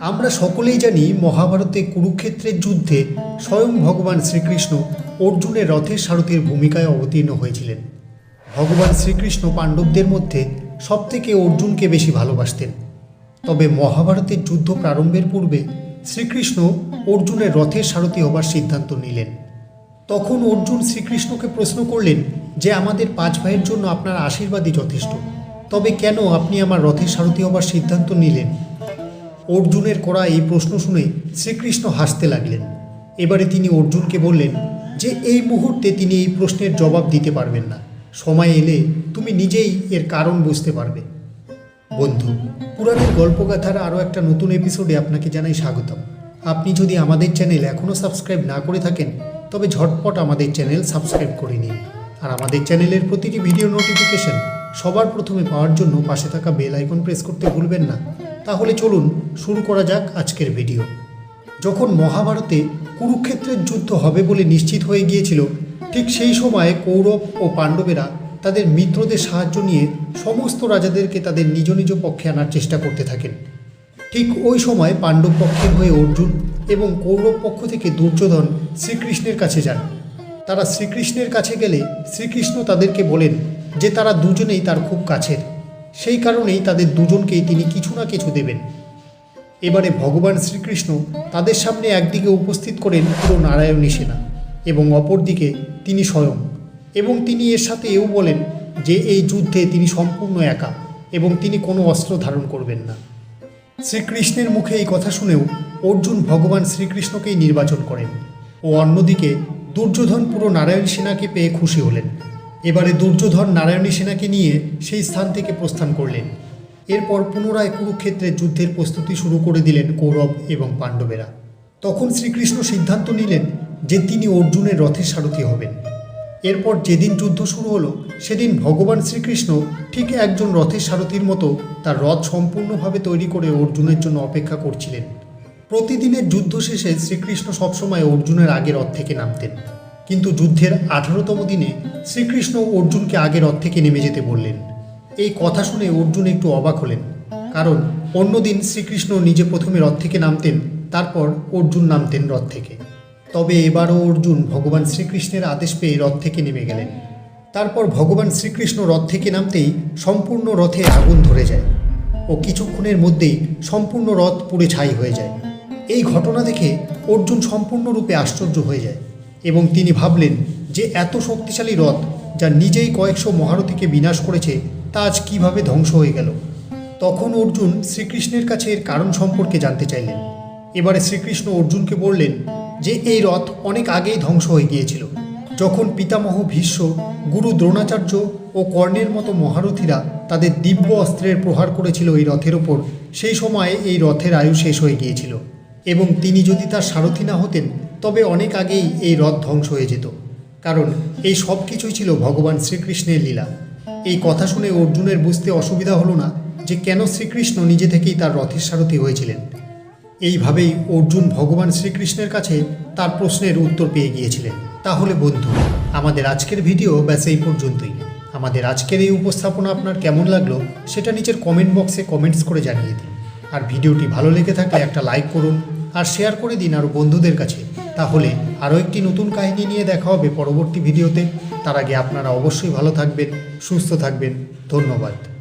আমরা সকলেই জানি মহাভারতে কুরুক্ষেত্রের যুদ্ধে স্বয়ং ভগবান শ্রীকৃষ্ণ অর্জুনের রথের সারথীর ভূমিকায় অবতীর্ণ হয়েছিলেন। ভগবান শ্রীকৃষ্ণ পাণ্ডবদের মধ্যে সবথেকে অর্জুনকে বেশি ভালোবাসতেন। তবে মহাভারতের যুদ্ধ প্রারম্ভের পূর্বে শ্রীকৃষ্ণ অর্জুনের রথের সারথি হবার সিদ্ধান্ত নিলেন। তখন অর্জুন শ্রীকৃষ্ণকে প্রশ্ন করলেন যে, আমাদের পাঁচ ভাইয়ের জন্য আপনার আশীর্বাদই যথেষ্ট। তবে কেন আপনি আমার রথের সারথি হবার সিদ্ধান্ত নিলেন? অর্জুনের করা এই প্রশ্ন শুনে শ্রীকৃষ্ণ হাসতে লাগলেন। এবারে তিনি অর্জুনকে বললেন, যে এই মুহূর্তে তিনি এই প্রশ্নের জবাব দিতে পারবেন না। সময় এলে তুমি নিজেই এর কারণ বুঝতে পারবে। বন্ধু, পুরাণের গল্পগাথার আরও একটা নতুন এপিসোডে আপনাকে জানাই স্বাগতম। আপনি যদি আমাদের চ্যানেল এখনও সাবস্ক্রাইব না করে থাকেন, তবে ঝটপট আমাদের চ্যানেল সাবস্ক্রাইব করে নিন। আর আমাদের চ্যানেলের প্রতিটি ভিডিও নোটিফিকেশন সবার প্রথমে পাওয়ার জন্য পাশে থাকা বেল আইকন প্রেস করতে ভুলবেন না। তাহলে চলুন শুরু করা যাক আজকের ভিডিও। যখন মহাভারতে কুরুক্ষেত্রের যুদ্ধ হবে বলে নিশ্চিত হয়ে গিয়েছিল, ঠিক সেই সময়ে কৌরব ও পাণ্ডবেরা তাদের মিত্রদের সাহায্য নিয়ে সমস্ত রাজাদেরকে তাদের নিজ নিজ পক্ষে আনার চেষ্টা করতে থাকেন। ঠিক ওই সময় পাণ্ডব পক্ষের হয়ে অর্জুন এবং কৌরব পক্ষ থেকে দুর্যোধন শ্রীকৃষ্ণের কাছে যান। তারা শ্রীকৃষ্ণের কাছে গেলে শ্রীকৃষ্ণ তাদেরকে বলেন যে তারা দুজনেই তার খুব কাছের। সেই কারণেই তাদের দুজনকেই তিনি কিছু না কিছু দেবেন। এবারে ভগবান শ্রীকৃষ্ণ তাদের সামনে একদিকে উপস্থিত করেন পুরো নারায়ণী সেনা এবং অপরদিকে তিনি স্বয়ং। এবং তিনি এর সাথে এও বলেন যে এই যুদ্ধে তিনি সম্পূর্ণ একা এবং তিনি কোনো অস্ত্র ধারণ করবেন না। শ্রীকৃষ্ণের মুখে এই কথা শুনেও অর্জুন ভগবান শ্রীকৃষ্ণকেই নির্বাচন করেন ও অন্যদিকে দুর্যোধন পুরো নারায়ণ সেনাকে পেয়ে খুশি হলেন। এবারে দুর্যোধন নারায়ণী সেনাকে নিয়ে সেই স্থান থেকে প্রস্থান করলেন। এরপর পুনরায় কুরুক্ষেত্রে যুদ্ধের প্রস্তুতি শুরু করে দিলেন কৌরব এবং পাণ্ডবেরা। তখন শ্রীকৃষ্ণ সিদ্ধান্ত নিলেন যে তিনি অর্জুনের রথের সারথি হবেন। এরপর যেদিন যুদ্ধ শুরু হলো, সেদিন ভগবান শ্রীকৃষ্ণ ঠিক একজন রথের সারথির মতো তার রথ সম্পূর্ণভাবে তৈরি করে অর্জুনের জন্য অপেক্ষা করছিলেন। প্রতিদিনের যুদ্ধ শেষে শ্রীকৃষ্ণ সবসময় অর্জুনের আগে রথ থেকে নামতেন। কিন্তু যুদ্ধের আঠারোতম দিনে শ্রীকৃষ্ণ অর্জুনকে আগে রথ থেকে নেমে যেতে বললেন। এই কথা শুনে অর্জুন একটু অবাক হলেন, কারণ অন্যদিন শ্রীকৃষ্ণ নিজে প্রথমে রথ থেকে নামতেন, তারপর অর্জুন নামতেন রথ থেকে। তবে এবারও অর্জুন ভগবান শ্রীকৃষ্ণের আদেশ পেয়ে রথ থেকে নেমে গেলেন। তারপর ভগবান শ্রীকৃষ্ণ রথ থেকে নামতেই সম্পূর্ণ রথে আগুন ধরে যায় ও কিছুক্ষণের মধ্যেই সম্পূর্ণ রথ পুড়ে ছাই হয়ে যায়। এই ঘটনা দেখে অর্জুন সম্পূর্ণরূপে আশ্চর্য হয়ে যায়। এবং তিনি ভাবলেন যে এত শক্তিশালী রথ যা নিজেই কয়েকশো মহারথীকে বিনাশ করেছে, তা আজ কীভাবে ধ্বংস হয়ে গেল? তখন অর্জুন শ্রীকৃষ্ণের কাছে এর কারণ সম্পর্কে জানতে চাইলেন। এবারে শ্রীকৃষ্ণ অর্জুনকে বললেন যে এই রথ অনেক আগেই ধ্বংস হয়ে গিয়েছিল। যখন পিতামহ ভীষ্ম, গুরু দ্রোণাচার্য ও কর্ণের মতো মহারথীরা তাদের দিব্য অস্ত্রের প্রহার করেছিল এই রথের ওপর, সেই সময়ে এই রথের আয়ু শেষ হয়ে গিয়েছিল। এবং তিনি যদি তার সারথী না হতেন তবে অনেক আগেই এই রথ ধ্বংস হয়ে যেত। কারণ এই সব কিছুই ছিল ভগবান শ্রীকৃষ্ণের লীলা। এই কথা শুনে অর্জুনের বুঝতে অসুবিধা হলো না যে কেন শ্রীকৃষ্ণ নিজে থেকেই তার রথের সারথি হয়েছিলেন। এইভাবেই অর্জুন ভগবান শ্রীকৃষ্ণের কাছে তার প্রশ্নের উত্তর পেয়ে গিয়েছিলেন। তাহলে বন্ধু, আমাদের আজকের ভিডিও ব্যাস এই পর্যন্তই। আমাদের আজকের এই উপস্থাপনা আপনার কেমন লাগল সেটা নিচের কমেন্ট বক্সে কমেন্টস করে জানিয়ে দিন। আর ভিডিওটি ভালো লেগে থাকলে একটা লাইক করুন আর শেয়ার করে দিন আরও বন্ধুদের কাছে। তাহলে আরও একটি নতুন কাহিনী নিয়ে দেখা হবে পরবর্তী ভিডিওতে। তার আগে আপনারা অবশ্যই ভালো থাকবেন, সুস্থ থাকবেন। ধন্যবাদ।